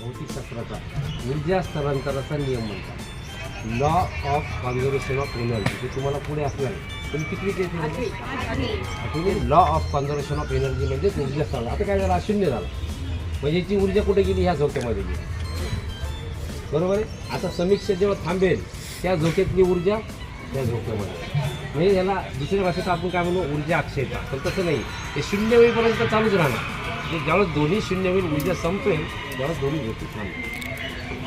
भौतिकशास्त्राचा ऊर्जा स्थलांतराचा नियम म्हणतात. Law of conservation of energy हे तुम्हाला पुढे असणार आहे. तुम्ही किती law of conservation of energy म्हणजे ऊर्जा स्थळ आता काय झालं? शून्य झालं. म्हणजे याची ऊर्जा कुठे गेली? ह्या झोक्यामध्ये गेली. बरोबर आहे? आता समीक्षा जेव्हा थांबेल त्या झोक्यातली ऊर्जा त्या झोक्यामध्ये. म्हणजे याला दुसऱ्या भाषेत आपण काय म्हणू? ऊर्जा अक्षयता पण तसं नाही. ते शून्य होईपर्यंत चालूच राहणार. ज्यावेळेस दोन्ही शून्य होईल ऊर्जा संपेल त्यावेळेस दोन्ही झोकी थांबतील.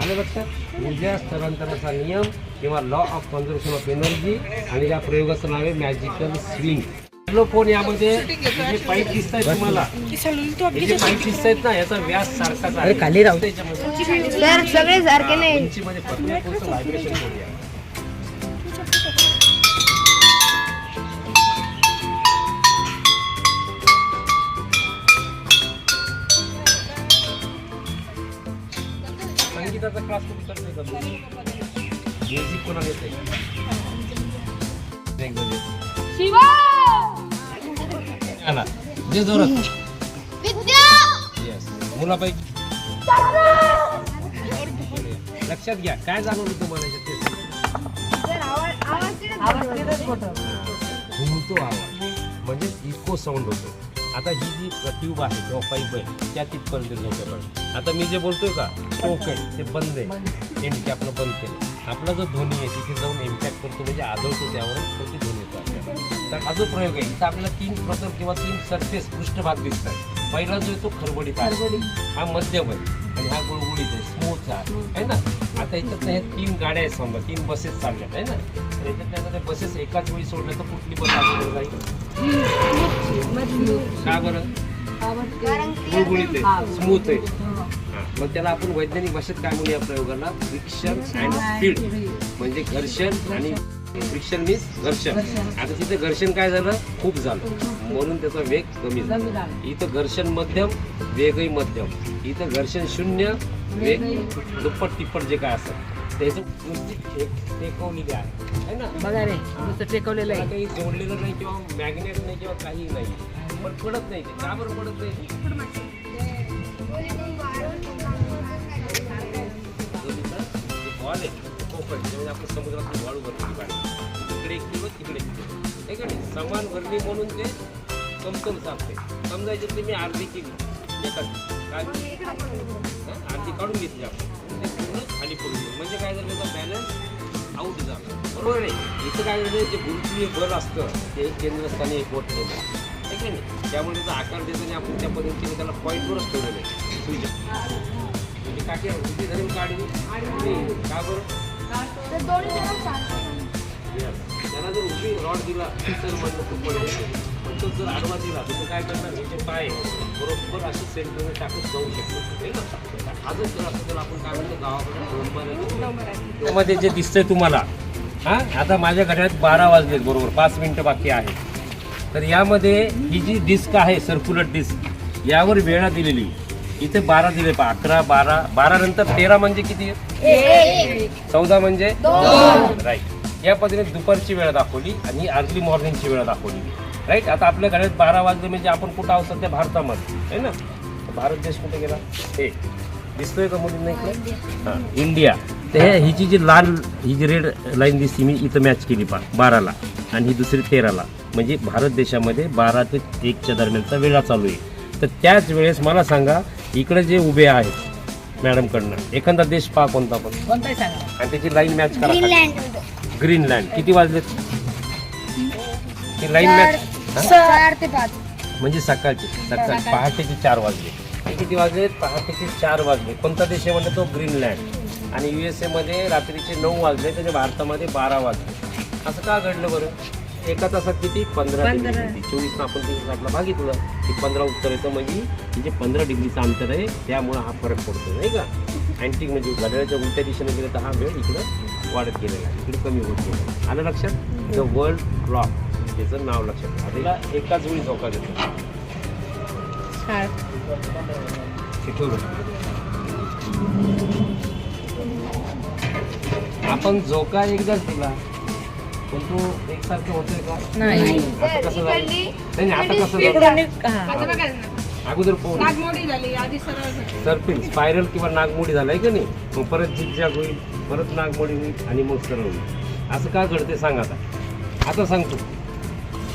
आलं लक्षात? ऊर्जा स्थलांतराचा नियम किंवा law of conservation of energy आणि या प्रयोगाचं नाव आहे मॅजिकल स्विंग फोन यामध्ये? जे पाईप दिसत आहेत तुम्हाला. हे जे पाईप दिसत आहेत ना याचा व्यास सारखाच आहे. खाली राहू त्याच्यामध्ये सर सगळे सारखे नाही. व्हायब्रेशन संगीताचा क्लास कुठे करतोय का म्युझिक कोणाला येत जे जोरात. येस मुलापैकी. लक्षात घ्या काय जाणवलं तुम्हाला याच्यात ते घुमतो आवाज म्हणजे इको साऊंड होतो. आता ही जी ट्यूब आहे किंवा पाईप आहे त्या तिथपर्यंत झोक्यापर्यंत आता मी जे बोलतोय का टोक आहे ते बंद आहे. एंड की आपलं बंद केलं. आपला जो ध्वनी आहे तिथे जाऊन इम्पॅक्ट करतो म्हणजे आदळतो त्यावर तो ध्वनी येतो आपल्याला. तर हा जो प्रयोग आहे इथं आपल्याला तीन प्रतल किंवा तीन सरफेस पृष्ठभाग दिसतात पहिला जो आहे तो खरबडीत आहे हा मध्यम आहे आणि हा गुळगुळीत आहे स्मूथ आहे. ना? आता याच्यात हे तीन गाड्या आहेत समजा तीन बसेस चालल्यात आहे ना? तर याच्यातल्या त्या बसेस एकाच वेळी सोडल्या तर कुठली बस अगोदर जाईल का बरं? गुळगुळीत आहे. स्मूथ आहे. मग त्याला आपण वैज्ञानिक भाषेत काय म्हणूया प्रयोगाला? फ्रिक्शन अँड स्पीड म्हणजे घर्षण आणि फ्रिक्शन मीन्स घर्षण. आता तिथे घर्षण काय झालं? खूप झालं. म्हणून त्याचा वेग कमी झाला. इथं घर्षण मध्यम वेगही मध्यम. इथं घर्षण शून्य दुप्पट तिप्पट जे काय असतं त्याचं नुसती टेक- टेकवलेली आहे. ना? बघा रे नुसतं टेकवलेलं आहे. काही जोडलेलं नाही किंवा मॅग्नेट नाही किंवा काही नाही. पण पडत नाही ते. का बरं पडत नाही जो तिथं जे बॉल आहे कोकण म्हणजे आपण समुद्रातून वाळू भरलेली पाणी इकडे किंवा तिकडे समान भरली म्हणून ते कमकम सापते समजायचे ते मी अर्धी केली? अर्धी काढून घेतली आपण. पूर्ण खाली पडून. म्हणजे काय झालं त्याचा बॅलन्स आउट झाला. बरोबर आहे. इथं काय झालं? जे गुरुत्वीय बल असतं ते केंद्रस्थानी एक बोट ठेवलं आहे. की नाही त्यामुळे त्याचा आकार देताना आपण त्या पद्धतीने त्याला पॉईंटवरच ठेवलेलं आहे. सुईच्या. म्हणजे उभी धरून काढली. का बरं? त्याला जर उभी रॉड दिला तर पण तो जर आडवा दिला तर काय करणार? हे जे पाय आहे, बरोबर सेंटरने टाकून जाऊ शकतो? हा जर असं आपण काय म्हणतो? गावाकडे त्यामध्ये जे दिसतंय तुम्हाला हा? आता माझ्या घड्यात बारा वाजलेत बरोबर. पाच मिनिटं बाकी आहे तर यामध्ये ही जी डिस्क आहे सर्क्युलर डिस्क यावर वेळा दिलेली. इथे बारा दिले पहा. अकरा बारा बारा नंतर तेरा म्हणजे किती चौदा म्हणजे? राईट या पद्धतीने दुपारची वेळ दाखवली आणि अर्ली मॉर्निंगची वेळ दाखवली. राईट आता आपल्या घरात बारा वाजले म्हणजे आपण कुठं आहोत सध्या? भारतामध्ये. आहे ना? भारत देश कुठे गेला? हे. दिसतोय का मुलींना इकडे? हां इंडिया. तर हे ही जी लाल ही जी रेड लाईन दिसते मी इथं मॅच केली पा बाराला. आणि ही दुसरी तेराला. म्हणजे भारत देशामध्ये बारा ते एकच्या दरम्यानचा वेळा चालू आहे. तर त्याच वेळेस मला सांगा इकडे जे उभे आहेत मॅडमकडनं एखादा देश पहा कोणता पण. आणि त्याची लाईन मॅच करा. ग्रीनलँड किती वाजलेत लाईन मॅच चार ते पाच. म्हणजे सकाळची सकाळ पहाटेचे चार वाजले. हे किती वाजले? पहाटेचे चार वाजले. कोणता देश आहे म्हणजे तो? ग्रीनलँड आणि यू एसमध्ये रात्रीचे नऊ वाजले त्याच्या भारतामध्ये बारा वाजले. असं का घडलं बरं? एका तासात किती? पंधरा. डिग्री चोवीस आपण तीस आपला भागितलं. की पंधरा उत्तर येतं म्हणजे म्हणजे पंधरा डिग्रीचं अंतर आहे. त्यामुळं हा फरक पडतो नाही का? अँटिक म्हणजे घड्याळाच्या उलट्या दिशेने गेलं तर हा वेळ इकडं वाढत गेलेला आहे. इकडे कमी होत गेला आलं लक्षात? द वर्ल्ड क्लॉक त्याचं नाव लक्षात. तिला एकाच वेळी झोका देतो. हे. आपण झोका एकदाच दिला. पण तो एकसारखं होतोय का? नाही. आता कसं झालं? नाही नाही, आता कसं झालं. अगोदर पाहून. नागमोडी झाली आधी सरळ झाली. सर्पिल स्पायरल किंवा नागमोडी झालाय का नाही? मग परत झिगझॅग होईल परत नागमोडी होईल आणि मग सरळ होईल. असं का घडते सांग आता. आता सांगतो.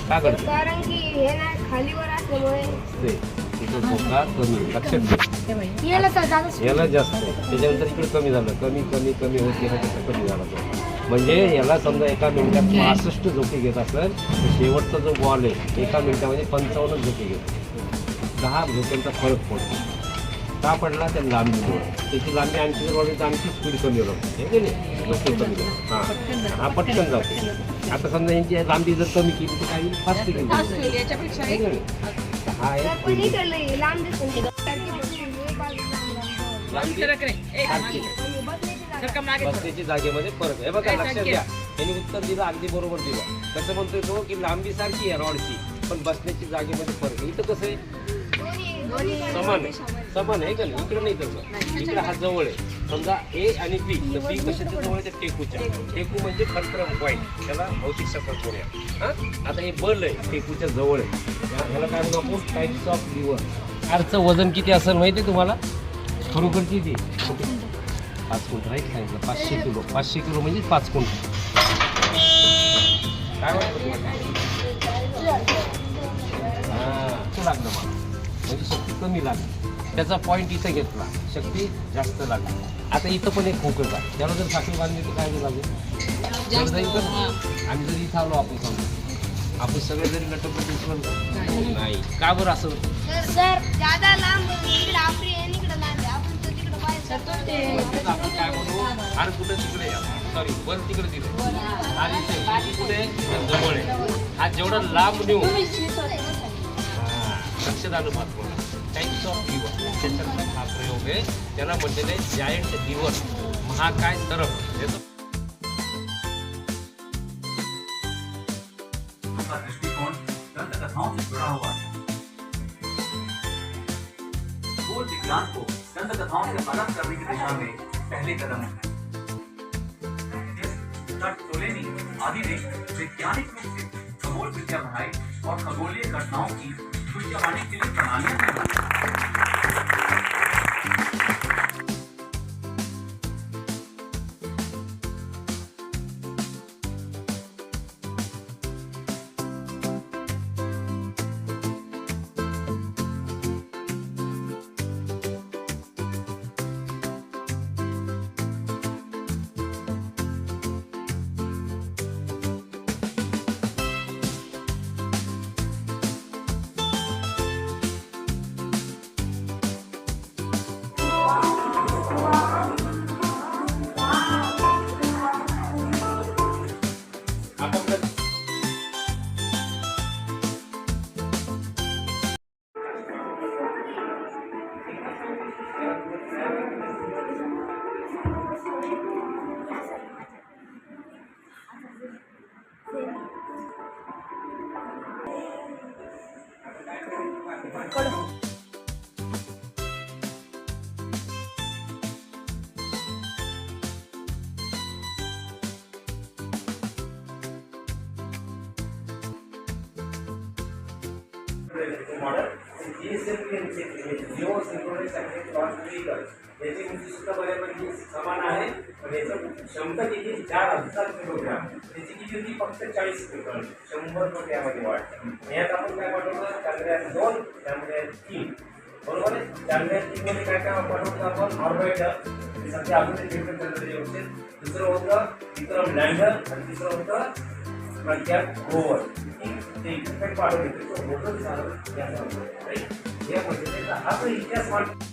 का घडते कारण की हे ना खालीवर असल्यामुळे ते कमी. लक्षात याला तर जागा याला जास्त आहे. त्याच्यानंतर इकडे कमी झालं. कमी कमी कमी होत गेलं त्याचं कमी झाला तो म्हणजे याला समजा एका मिनिटात पासष्ट झोके घेत असेल तर शेवटचा जो बॉल आहे एका मिनिटामध्ये पंचावन्न झोके घेतो. दहा झोक्यांचा फरक पडतो. का पडला? त्या लांबीमुळे. त्याची लांबी आणखी जर वाढली तर आणखी स्पीड कमी होणार हे की नाही? कमी हां. हा पटकन जाते. आता समजा यांची लांबी जर कमी केली तर काही फास्ट केली हा लांब हे लांब लांब. लांबी बसण्याची जागेमध्ये फरक आहे. हे बघा लक्षात? घ्या. त्यांनी उत्तर दिलं अगदी बरोबर दिलं. कसं म्हणतोय तो की लांबी सारखी आहे रॉडची पण बसण्याची जागेमध्ये फरक आहे. इथं कसं आहे? समान आहे. समान आहे. का नाही? इकडे नाही तसं इकडे हा जवळ आहे. समजा ए आणि बी तर बी कशाच्या जवळ आहे? टेकूच्या टेकू म्हणजे कंट्रम पॉईंट त्याला भौतिक शास्त्रात बोलूया हा? आता हे बल आहे टेकूच्या जवळ आहे. ह्याला काय म्हणू आपण? टाईप्स ऑफ लिव्हर आरचं वजन किती असेल माहिती आहे तुम्हाला? खरोखरची ती पाच क्विंटल राईट सांगितलं. पाचशे किलो. पाचशे किलो म्हणजे पाच क्विंटल काय वाटतं तुम्हाला? हां लागलं मला. कमी लागली. त्याचा पॉईंट इथं घेतला. शक्ती जास्त लागली. आता इथं पण एक खोकं आहे. त्याला जर साखळी बांधली तर काय लागेल? जाईल तर आम्ही जर इथं आलो आपण समजा. आपण सगळे जरी तर नाही. का बरं असं? सर लांब आणि आपण तर तिकडे बाहेर जातो. ते म्हणून आपण काय म्हणू अरे कुठे तिकडे सॉरी वर तिकडे तिकडे आणि कुठे? जवळ आहे. हा जेवढा लांब नेऊ. लक्षात आलं महत्व टाईप्स ऑफ़ लिव्हर त्याच्यातला हा प्रयोग आहे. त्याला म्हटलेलं जायंट लिव्हर महाकाय तरफ़ विज्ञान को से अलग करने पहले कदम है. आदि ने वैज्ञानिक रूप से खगोल विद्या पढ़ाई और खगोलीय घटनाओं की भविष्यवाणी के लिए प्रणालियां मॉडेल जिओ सिंक्रोनाइज व्हेकल याची उंची सुद्धा बऱ्यापैकी समान आहे. पण याचं क्षमता किती? चार हजार किलोग्राम. किती फक्त चाळीस किलो शंभर कोटी यामध्ये वाढ आणि यात आपण काय पाठवलं चांद्रयान दोन चांद्रयान तीन. बरोबर आहे? चांद्रयान तीन मध्ये काय काय पाठवलं आपण ऑर्बिटर सध्या एक विक्रम चंद्राचे होते दुसरं होतं विक्रम लँडर आणि तिसरं होतं प्रज्ञात रोवर ते इफ़ेक्ट पाठवले मोठं झालं या पद्धतीचा हा जो इतिहास वाट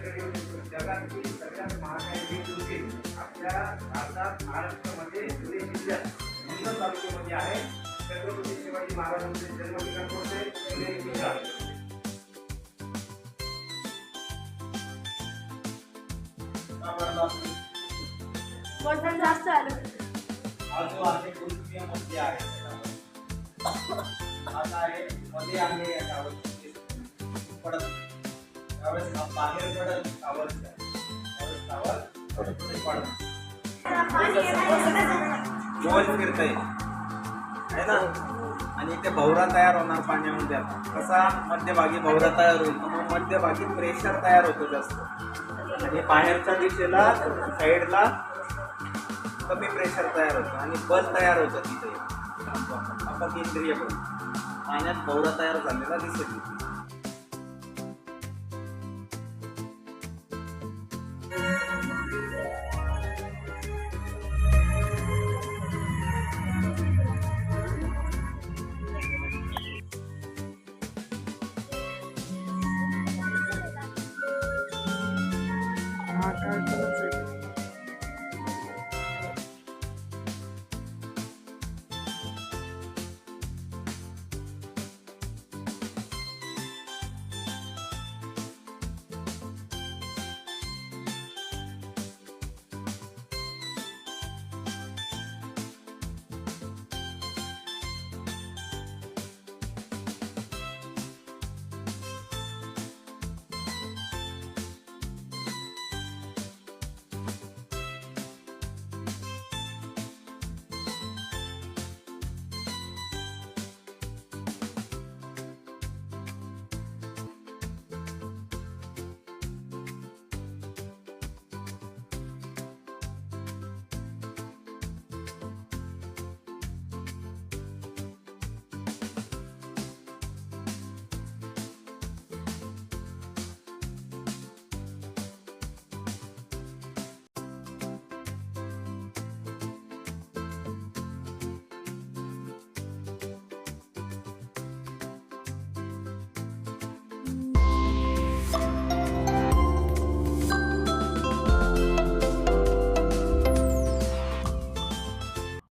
जगातील सगळ्यात आपल्या भारतात महाराष्ट्रामध्ये धुळे जिल्ह्यात तालुक्यामध्ये आहे छत्रपती शिवाजी महाराजांचे कोणते जिल्हा वजन जास्त आलं जो आहे मध्ये आहे आता आहे मध्ये पडत त्यावेळेस हा आहे ना आणि इथे भवरा तयार होणार पाण्यामध्ये आता कसा मध्यभागी भवरा तयार होईल मग मध्यभागी प्रेशर तयार होतो जास्त आणि बाहेरच्या दिशेला साईडला कमी प्रेशर तयार होतं आणि बल तयार होतं तिथे अपक इंद्रिय बल पाण्यात भवरा तयार झालेला दिसेल.